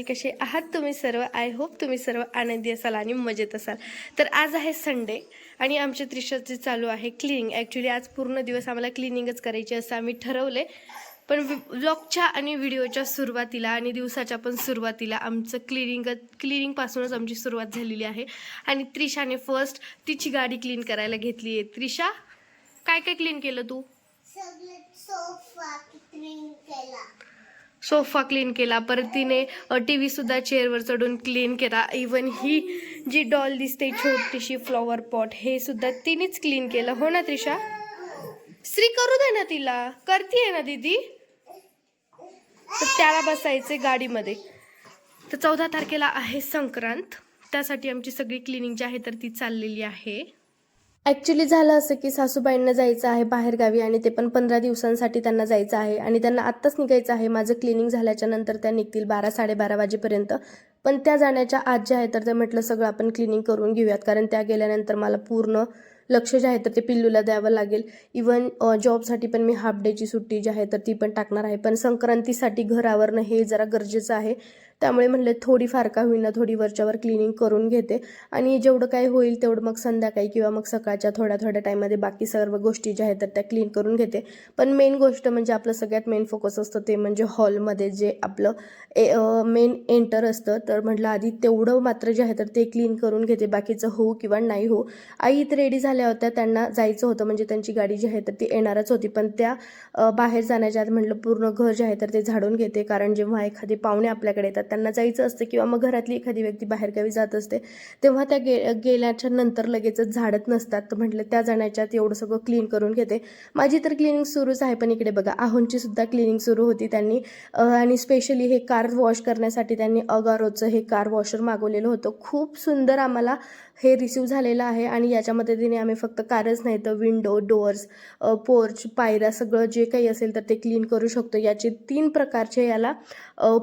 Channel कसे आहात तुम्ही सर्व? आय होप तुम्ही सर्व आनंदी असाल आणि मजेत असाल. तर आज आहे संडे आणि आमच्या त्रिशाचे चालू आहे क्लिनिंग ॲक्च्युली आज पूर्ण दिवस आम्हाला क्लिनिंगच करायची असं आम्ही ठरवले पण ब्लॉगच्या आणि व्हिडिओच्या सुरुवातीला आणि दिवसाच्या पण सुरुवातीला आमचं क्लिनिंग क्लिनिंगपासूनच आमची सुरुवात झालेली आहे. आणि त्रिशाने फर्स्ट तिची गाडी क्लीन करायला घेतली आहे. त्रिशा काय काय क्लीन केलं तू? सोफा क्लीन केला. सोफा क्लीन केला. परत तिने टी व्हीसुद्धा चेअरवर चढून क्लीन केला. इवन ही जी डॉल दिसते छोटीशी फ्लॉवर पॉट हे सुद्धा तिनेच क्लीन केलं. हो ना त्रिशा? श्री करू दे ना तिला. करतीये ना दीदी? तर त्याला बसायचे गाडीमध्ये. तर चौदा तारखेला आहे संक्रांत. त्यासाठी आमची सगळी क्लिनिंग जी आहे तर ती चाललेली आहे. ॲक्च्युली झालं असं की सासूबाईंना जायचं आहे बाहेरगावी आणि ते पण पंधरा दिवसांसाठी त्यांना जायचं आहे आणि त्यांना आत्ताच निघायचं आहे. माझं क्लिनिंग झाल्याच्यानंतर त्या निघतील बारा साडेबारा वाजेपर्यंत. पण त्या जाण्याच्या आज जे आहे तर ते म्हटलं सगळं आपण क्लिनिंग करून घेऊयात. कारण त्या गेल्यानंतर मला पूर्ण लक्ष जे आहे तर ते पिल्लूला द्यावं लागेल. इवन जॉबसाठी पण मी हाफ डेची सुट्टी जी आहे तर ती पण टाकणार आहे. पण संक्रांतीसाठी घर आवरणं हे जरा गरजेचं आहे. त्यामुळे म्हणलं थोडीफार का होईना थोडी वरच्यावर क्लिनिंग करून घेते. आणि जेवढं काही होईल तेवढं मग संध्याकाळी किंवा मग सकाळच्या थोड्या थोड्या टाईममध्ये बाकी सर्व गोष्टी ज्या आहेत तर त्या क्लीन करून घेते. पण मेन गोष्ट म्हणजे आपलं सगळ्यात मेन फोकस असतं ते म्हणजे हॉलमध्ये जे आपलं मेन एंटर असतं. तर म्हटलं आधी तेवढं मात्र जे आहे तर ते क्लीन करून घेते. बाकीचं हो किंवा नाही हो आई इथे रेडी झाल्या होत्या. त्यांना जायचं होतं. म्हणजे त्यांची गाडी जी आहे तर ती येणारच होती. पण त्या बाहेर जाण्याच्या आत म्हटलं पूर्ण घर जे आहे तर ते झाडून घेते. कारण जेव्हा एखादे पाहुणे आपल्याकडे येतात त्यांना जायचं असतं किंवा मग घरातली एखादी व्यक्ती बाहेरगावी जात असते तेव्हा त्या गे गेल्याच्यानंतर लगेचच झाडत नसतात. तर म्हटलं त्या जाण्याच्यात एवढं सगळं क्लीन करून घेते. माझी तर क्लिनिंग सुरूच आहे पण इकडे बघा आहोंची सुद्धा क्लिनिंग सुरू होती त्यांनी. आणि स्पेशली हे कार वॉश करण्यासाठी त्यांनी अगारोचं हे कार वॉशर मागवलेलं होतं. खूप सुंदर आम्हाला हे रिसीव झालेलं आहे आणि याच्या मदतीने आम्ही फक्त कारच नाही तर विंडो डोअर्स पोर्च पायऱ्या सगळं जे काही असेल तर ते क्लीन करू शकतो. याचे तीन प्रकारचे याला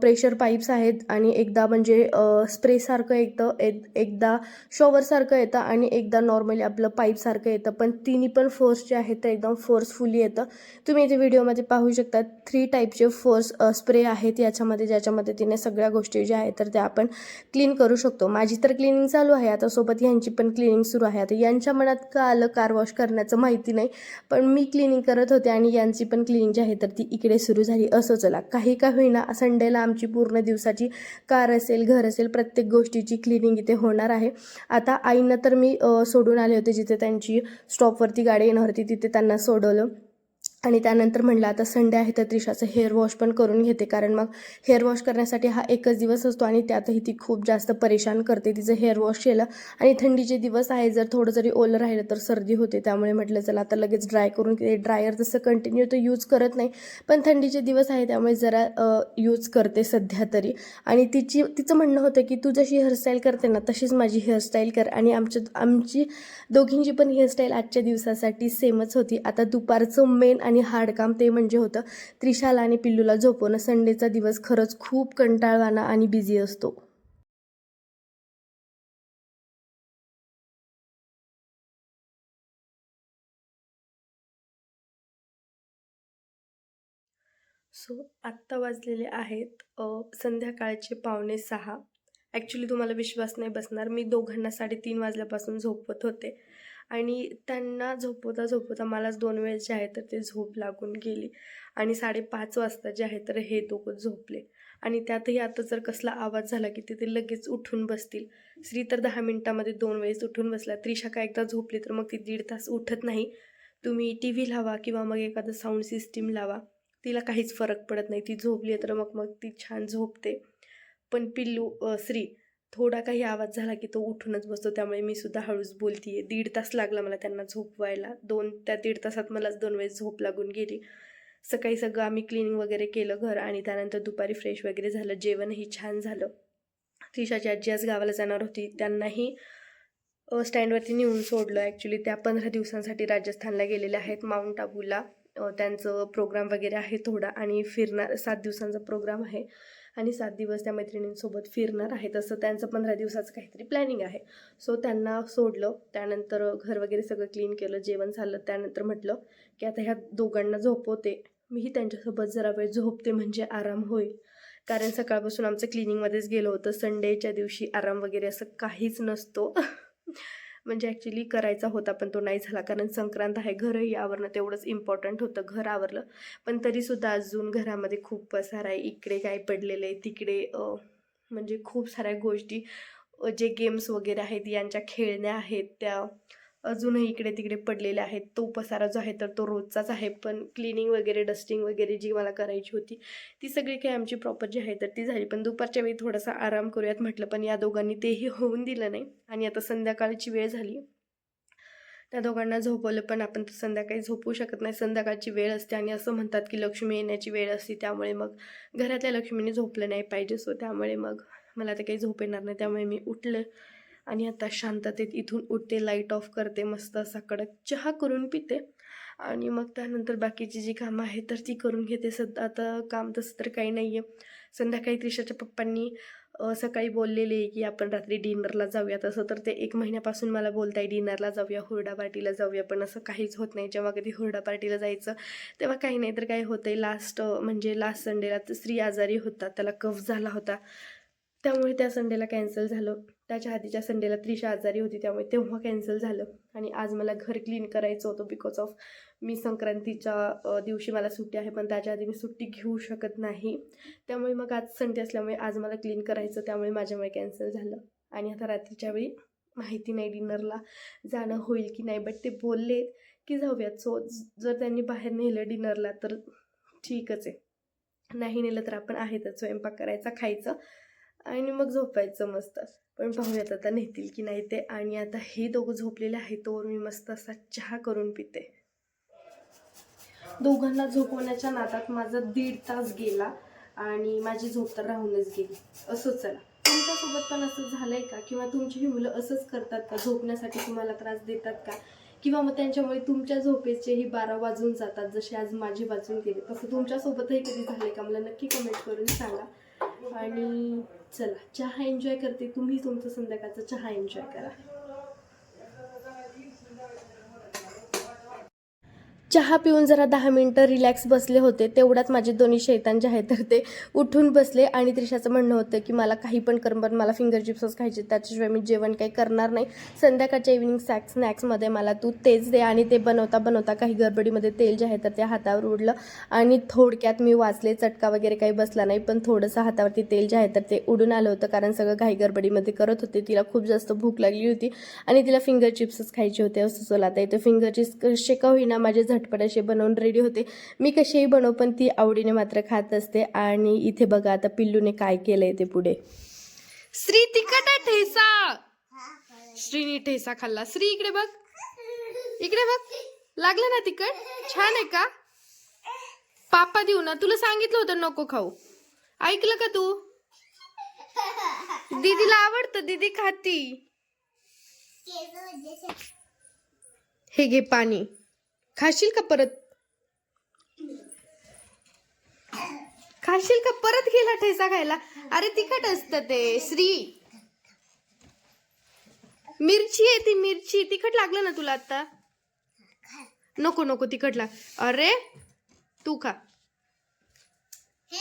प्रेशर पाईप्स आहेत आणि एकदा म्हणजे स्प्रेसारखं येतं एक एकदा शॉवरसारखं येतं आणि एकदा नॉर्मली आपलं पाईपसारखं येतं. पण तिन्ही पण फोर्स जे आहेत ते एकदम फोर्सफुली येतं. तुम्ही इथे व्हिडिओमध्ये पाहू शकता थ्री टाईपचे फोर्स स्प्रे आहेत याच्यामध्ये ज्याच्या मदतीने सगळ्या गोष्टी ज्या आहेत तर त्या आपण क्लीन करू शकतो. माझी तर क्लिनिंग चालू आहे. आता सोबत यांची पण क्लिनिंग सुरू आहे. आता यांच्या मनात का आलं कार वॉश करण्याचं माहिती नाही. पण मी क्लिनिंग करत होते आणि यांची पण क्लिनिंग जी आहे तर ती इकडे सुरू झाली. असं चला काही का होईना संडेला आमची पूर्ण दिवसाची कार असेल घर असेल प्रत्येक गोष्टीची क्लिनिंग इथे होणार आहे. आता आईनं तर मी सोडून आले होते जिथे त्यांची स्टॉपवरती गाडी येणार होती तिथे त्यांना सोडवलं. आणि त्यानंतर म्हणलं आता संडे आहे तर त्रिशाचं हेअर वॉश पण करून घेते कारण मग हेअर वॉश करण्यासाठी हा एकच दिवस असतो आणि त्यातही ती खूप जास्त परेशान करते तिचं हेअर वॉश केलं. आणि थंडीचे दिवस आहे जर थोडं जरी ओलं राहिलं तर सर्दी होते त्यामुळे म्हटलं चला आता लगेच ड्राय करून ते ड्रायर तसं कंटिन्यू तर यूज करत नाही पण थंडीचे दिवस आहे त्यामुळे जरा यूज करते सध्या तरी. आणि तिची तिचं म्हणणं होतं की तू जशी हेअरस्टाईल करते ना तशीच माझी हेअरस्टाईल कर. आणि आमच्या आमची दोघींची पण हेअरस्टाईल आजच्या दिवसासाठी सेमच होती. आता दुपारचं मेन आणि हार्ड काम ते म्हणजे होतं. त्रिशाला आणि पिल्लूला झोपवणं संडेचा दिवस खरंच खूप कंटाळवाणा आणि बिझी असतो. सो आत्ता वाजलेले आहेत संध्याकाळचे पावणे सहा. ॲक्च्युली तुम्हाला विश्वास नाही बसणार मी दोघांना साडेतीन वाजल्यापासून झोपवत होते. आणि त्यांना झोपवता झोपवता मलाच दोन वेळेस जे आहे तर ते झोप लागून गेली. आणि साडेपाच वाजता जे आहे तर हे दोघं झोपले. आणि त्यातही आता जर कसला आवाज झाला की तिथे लगेच उठून बसतील. श्री तर दहा मिनिटामध्ये दोन वेळेस उठून बसला. त्रिशा का एकदा झोपली तर मग ती दीड तास उठत नाही. तुम्ही टी व्ही लावा किंवा मग एखादं साऊंड सिस्टीम लावा. तिला काहीच फरक पडत नाही. ती झोपली आहे तर मग मग ती छान झोपते. पण पिल्लू श्री थोडा काही आवाज झाला की तो उठूनच बसतो. त्यामुळे मी सुद्धा हळूच बोलतीये. दीड तास लागला मला त्यांना झोपवायला. दोन त्या दीड तासात मलाच दोन वेळेस झोप लागून गेली. सकाळी सगळं आम्ही क्लिनिंग वगैरे केलं घर आणि त्यानंतर दुपारी फ्रेश वगैरे झालं. जेवणही छान झालं. त्रिशाची आजी आज गावाला जाणार होती. त्यांनाही स्टँडवरती नेऊन सोडलं. ॲक्च्युली त्या पंधरा दिवसांसाठी राजस्थानला गेलेल्या आहेत. माउंट आबूला त्यांचं प्रोग्राम वगैरे आहे थोडा आणि फिरणार सात दिवसांचा प्रोग्राम आहे. आणि सात दिवस त्या मैत्रिणींसोबत फिरणार आहे. तसं त्यांचं पंधरा दिवसाचं काहीतरी प्लॅनिंग आहे. सो त्यांना सोडलं. त्यानंतर घर वगैरे सगळं क्लीन केलं जेवण झालं. त्यानंतर म्हटलं की आता ह्या दोघांना झोपवते. मीही त्यांच्यासोबत जरा वेळ झोपते म्हणजे आराम होईल. कारण सकाळपासून आमचं क्लिनिंगमध्येच गेलो होतं. संडेच्या दिवशी आराम वगैरे असं काहीच नसतो. म्हणजे ॲक्च्युली करायचा होता पण तो नाही झाला. कारण संक्रांत आहे घरही आवरणं तेवढंच इम्पॉर्टंट होतं घर आवरलं. पण तरीसुद्धा अजून घरामध्ये खूप पसार आहे. इकडे काय पडलेलं आहे तिकडे म्हणजे खूप साऱ्या गोष्टी जे गेम्स वगैरे आहेत यांच्या खेळण्या आहेत त्या अजूनही इकडे तिकडे पडलेले आहेत. तो पसारा जो आहे तर तो रोजचाच आहे. पण क्लिनिंग वगैरे डस्टिंग वगैरे जी मला करायची होती ती सगळी काही आमची प्रॉपर जी आहे तर ती झाली. पण दुपारच्या वेळी थोडासा आराम करूयात म्हटलं पण या दोघांनी तेही होऊन दिलं नाही. आणि आता संध्याकाळची वेळ झाली. त्या दोघांना झोपवलं पण आपण तर संध्याकाळी झोपू शकत नाही. संध्याकाळची वेळ असते आणि असं म्हणतात की लक्ष्मी येण्याची वेळ असते. त्यामुळे मग घरातल्या लक्ष्मीने झोपलं नाही पाहिजे. सो त्यामुळे मग मला ते काही झोप येणार नाही. त्यामुळे मी उठलं. आणि आता शांततेत इथून उठते लाइट ऑफ करते मस्त असा कडक चहा करून पिते. आणि मग त्यानंतर बाकीची जी कामं आहेत तर ती करून घेते. सध्या आता काम तसं तर काही नाही आहे संध्याकाळी त्रिशाच्या पप्पांनी सकाळी बोललेले आहे की आपण रात्री डिनरला जाऊया तसं तर ते एक महिन्यापासून मला बोलताय डिनरला जाऊया हुरडा पार्टीला जाऊया. पण असं काहीच होत नाही. जेव्हा कधी हुरडा पार्टीला जायचं तेव्हा काही नाही तर काय होतंय. लास्ट म्हणजे लास्ट संडेला तर स्त्री आजारी होता त्याला कफ झाला होता. त्यामुळे त्या संडेला कॅन्सल झालं. त्याच्या आधीच्या संडेला त्रिशा आजारी होती त्यामुळे तेव्हा कॅन्सल झालं. आणि आज मला घर क्लीन करायचं होतं बिकॉज ऑफ मी संक्रांतीच्या दिवशी मला सुट्टी आहे पण त्याच्या आधी मी सुट्टी घेऊ शकत नाही. त्यामुळे मग आज संडे असल्यामुळे आज मला क्लीन करायचं त्यामुळे माझ्यामुळे कॅन्सल झालं. आणि आता रात्रीच्या वेळी माहिती नाही डिनरला जाणं होईल की नाही बट ते बोलले की जाऊयात. सो जर त्यांनी बाहेर नेलं डिनरला तर ठीकच आहे. नाही नेलं तर आपण आहेतच स्वयंपाक करायचा खायचं आणि मग झोपायचं मस्त. पण पाहूयात आता नेतील की नाही ते. आणि आता हे दोघं झोपलेले आहेत तोवर मी मस्त असा चहा करून पिते. दोघांना झोपवण्याच्या नादात माझा दीड तास गेला आणि माझी झोप तर राहूनच गेली. असं चला. तुमच्यासोबत पण असं झालंय का? किंवा तुमचीही मुलं असंच करतात का? झोपण्यासाठी तुम्हाला त्रास देतात का? किंवा मग त्यांच्यामुळे तुमच्या झोपेचेही बारा वाजून जातात जसे आज माझी वाजून गेले. तसं तुमच्यासोबतही कधी झालंय का? मला नक्की कमेंट करून सांगा. आणि चला चहा एन्जॉय करते. तुम्ही तुमचं संध्याकाळचा चहा एन्जॉय करा. चहा पिऊन जरा दहा मिनटं रिलॅक्स बसले होते. तेवढ्यात माझे दोन्ही शैतान जे आहेत तर ते उठून बसले आणि त्रिशाचं म्हणणं होतं की मला काही पण कर पण मला फिंगर चिप्सच खायचे त्याच्याशिवाय मी जेवण काही करणार नाही. संध्याकाळच्या इव्हिनिंग स्नॅक्स स्नॅक्समध्ये मला तू तेच दे आणि ते बनवता बनवता काही गडबडीमध्ये तेल जे आहे तर ते हातावर उडलं. आणि थोडक्यात मी वाचले चटका वगैरे काही बसला नाही पण थोडंसं हातावरती तेल जे आहे तर ते उडून आलं होतं कारण सगळं घाई गडबडीमध्ये करत होते. तिला खूप जास्त भूक लागली होती आणि तिला फिंगर चिप्सच खायचे होते असं चला. आता इथे फिंगर चिप्स शेका होईना माझे झटपट असे बनवून रेडी होते. मी कसेही बनव पण ती आवडीने मात्र खात असते आणि इथे बघा आता पिल्लूने काय केलंय ते पुढे. श्री तिखट आहे ठेसा. श्रीनी ठेसा खाल्ला. श्री इकडे बघ. इकडे बघ. लागलं ना तिखट? छान आहे का? पापा देऊ ना. तुला सांगितलं होतं नको खाऊ. ऐकलं का तू? दीदीला आवडतं. दीदी खाती. हे घे पाणी. खाशील का परत? खाशील का परत गेला ठेसा खायला? अरे तिखट असतं ते श्री. मिरची आहे ती मिरची. तिखट लागलं ना तुला आता? नको नको तिखट लाग. अरे तू खा. हे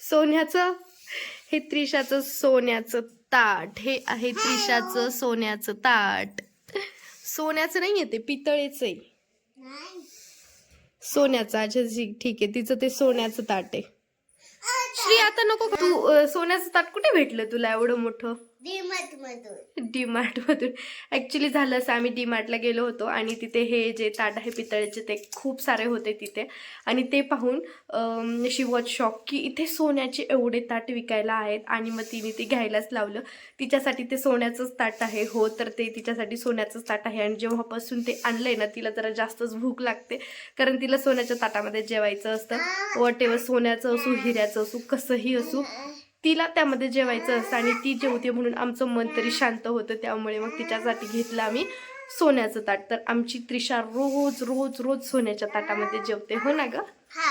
सोन्याचं. हे त्रिशाचं सोन्याचं ताट. हे आहे त्रिशाचं सोन्याचं ताट. सोन्याचं नाही आहे ते पितळेचं आहे सोन्याचं अच्छा ठीक आहे तिचं ते सोन्याचं ताट आहे. श्री आता नको तू सोन्याचं ताट कुठे भेटलं तुला एवढं मोठं? डीमार्ट मधून ऍक्च्युली झालं असं आम्ही डीमार्टला गेलो होतो आणि तिथे हे जे ताट आहे पितळेचे ते खूप सारे होते तिथे. आणि ते पाहून शी वॉज शॉक की इथे सोन्याचे एवढे ताट विकायला आहेत आणि मग तिने ते घ्यायलाच लावलं. तिच्यासाठी ते सोन्याचंच ताट आहे. हो तर ते तिच्यासाठी सोन्याचंच ताट आहे. आणि जेव्हापासून ते आणलंय ना तिला जरा जास्तच भूक लागते. कारण तिला सोन्याच्या ताटामध्ये जेवायचं असतं. वट एव्हर सोन्याचं असू हिऱ्याचं असू कसंही असू. तिला त्यामध्ये जेवायचं असतं आणि ती जेवते म्हणून आमचं मन तरी शांत होतं. त्यामुळे मग तिच्यासाठी घेतलं आम्ही सोन्याचं ताट. तर आमची त्रिशा रोज रोज रोज सोन्याच्या ताटामध्ये जेवते. हो ना ग? हा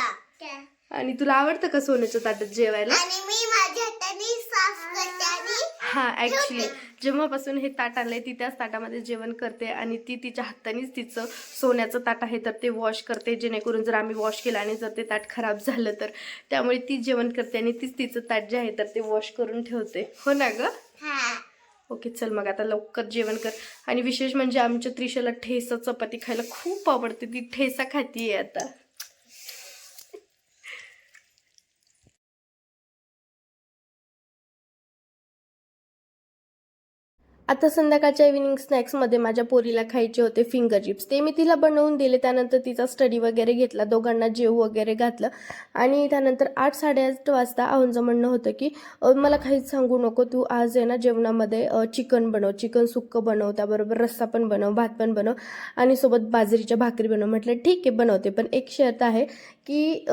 आणि तुला आवडतं का सोन्याच्या ताटात जेवायला आणि मी माझ्या हाताने साफ करते आणि हा ऍक्च्युली जेव्हापासून हे ताट आलंय ती त्याच ताटामध्ये जेवण करते आणि ती तिच्या हातानेच तिचं सोन्याचं ताट आहे तर ते वॉश करते. जेणेकरून जर आम्ही वॉश केलं आणि जर ते ताट खराब झालं तर त्यामुळे ती जेवण करते आणि तीच तिचं ताट जे आहे तर ते वॉश करून ठेवते. हो ना ग? हा. ओके चल मग आता लवकर जेवण कर. आणि विशेष म्हणजे आमच्या त्रिशाला ठेसा चपाती खायला खूप आवडते. ती ठेसा खातीये आता. आता संध्याकाळच्या इव्हिनिंग स्नॅक्समध्ये माझ्या पोरीला खायचे होते फिंगर चिप्स ते मी तिला बनवून दिले त्यानंतर तिचा स्टडी वगैरे घेतला दोघांना जेव वगैरे घातलं. आणि त्यानंतर आठ साडेआठ वाजता आहुंचं म्हणणं होतं की मला काहीच सांगू नको तू आज आहे ना जेवणामध्ये चिकन बनव चिकन सुक्कं बनव त्याबरोबर रस्सा पण बनव भात पण बनव आणि सोबत बाजरीच्या भाकरी बनव. म्हटलं ठीक आहे बनवते पण एक शर्त आहे की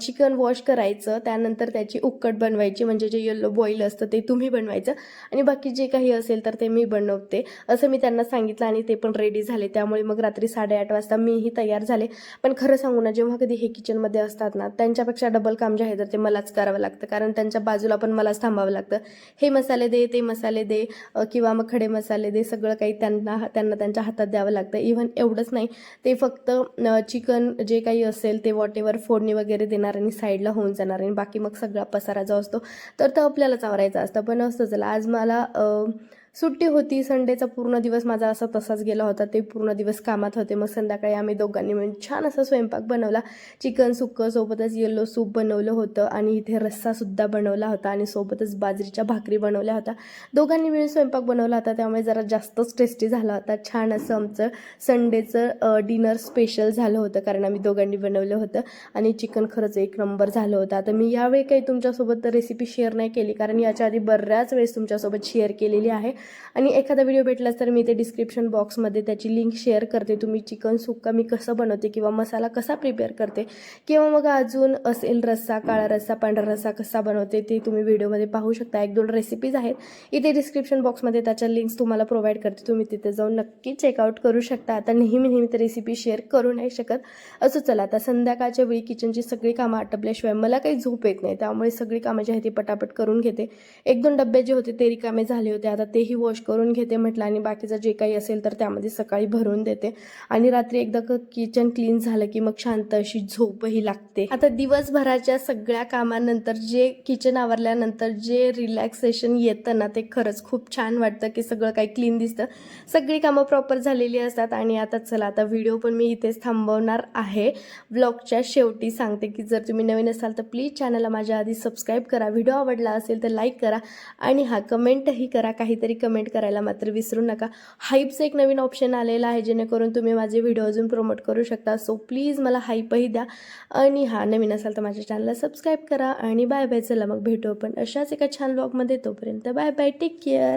चिकन वॉश करायचं त्यानंतर त्याची उक्कट बनवायची म्हणजे जे येल्लो बॉईल असतं ते तुम्ही बनवायचं आणि बाकी जे काही असेल तर ते मी बनवते. असं मी त्यांना सांगितलं आणि ते पण रेडी झाले. त्यामुळे मग रात्री साडेआठ वाजता मीही तयार झाले. पण खरं सांगू ना जेव्हा कधी हे किचनमध्ये असतात ना त्यांच्यापेक्षा डबल काम जे आहे तर ते मलाच करावं लागतं. कारण त्यांच्या बाजूला पण मलाच थांबावं लागतं. हे मसाले दे ते मसाले दे किंवा मग खडे मसाले दे सगळं काही त्यांना त्यांना त्यांच्या हातात द्यावं लागतं. इव्हन एवढंच नाही. ते फक्त चिकन जे काही असेल ते वॉट एव्हर फोडणी वगैरे देणार आणि साईडला होऊन जाणार आणि बाकी मग सगळा पसारा जो असतो तर तो आपल्यालाच आवरायचा असतं. पण असतं चला आज मला सुट्टी होती संडेचा पूर्ण दिवस माझा असा तसाच गेला होता. ते पूर्ण दिवस कामात होते. मग संध्याकाळी आम्ही दोघांनी मिळून छान असा स्वयंपाक बनवला. चिकन सुक्कं सोबतच येल्लो सूप बनवलं होतं आणि इथे रस्सासुद्धा बनवला होता आणि सोबतच बाजरीच्या भाकरी बनवल्या होत्या. दोघांनी मिळून स्वयंपाक बनवला होता. त्यामुळे जरा जास्तच टेस्टी झाला होता. छान असं आमचं संडेचं डिनर स्पेशल झालं होतं कारण आम्ही दोघांनी बनवलं होतं आणि चिकन खरंच एक नंबर झालं होतं. आता मी यावेळी काही तुमच्यासोबत रेसिपी शेअर नाही केली कारण याच्या आधी बऱ्याच वेळेस तुमच्यासोबत शेअर केलेली आहे. आणि एखादा व्हिडिओ भेटलाच तर मी ते डिस्क्रिप्शन बॉक्समध्ये त्याची लिंक शेअर करते. तुम्ही चिकन सुक्का मी कसं बनवते किंवा मसाला कसा प्रिपेअर करते किंवा मग अजून असेल रस्सा काळा रस्सा पांढरा रस्सा कसा बनवते ते तुम्ही व्हिडिओमध्ये पाहू शकता. एक दोन रेसिपीज आहेत. इथे डिस्क्रिप्शन बॉक्समध्ये त्याच्या लिंक्स तुम्हाला प्रोव्हाइड करते. तुम्ही तिथे जाऊन नक्की चेकआउट करू शकता. आता नेहमी नेहमी तर रेसिपी शेअर करू नाही शकत. असं चला आता संध्याकाळच्या वेळी किचनची सगळी कामं आटपल्याशिवाय मला काही झोप येत नाही. त्यामुळे सगळी कामं जी आहे ती पटापट करून घेते. एक दोन डब्बे जे होते ते रिकामे झाले होते. आता तेही वॉश करून घेते म्हटलं आणि बाकीचं जे काही असेल तर त्यामध्ये सकाळी भरून देते. आणि रात्री एकदा क किचन क्लीन झालं की मग शांत अशी झोपही लागते. आता दिवसभराच्या सगळ्या कामानंतर जे किचन आवरल्यानंतर जे रिलॅक्सेशन येतं ना ते खरंच खूप छान वाटतं की सगळं काही क्लीन दिसतं. सगळी कामं प्रॉपर झालेली असतात आणि आता चला आता व्हिडिओ पण मी इथेच थांबवणार आहे. ब्लॉगच्या शेवटी सांगते की जर तुम्ही नवीन असाल तर प्लीज चॅनलला माझ्या आधी सबस्क्राईब करा. व्हिडिओ आवडला असेल तर लाईक करा आणि हा कमेंटही करा. काहीतरी कमेंट करायला मात्र विसरू नका. हाईपचं एक नवीन ऑप्शन आलेला आहे जेणेकरून तुम्ही माझे व्हिडिओ अजून प्रमोट करू शकता. सो प्लीज मला हाईपही द्या. आणि हा नवीन असाल तर माझ्या चॅनलला सबस्क्राईब करा. आणि बाय बाय चला मग भेटू आपण अशाच एका छान ब्लॉगमध्ये तोपर्यंत बाय बाय टेक केअर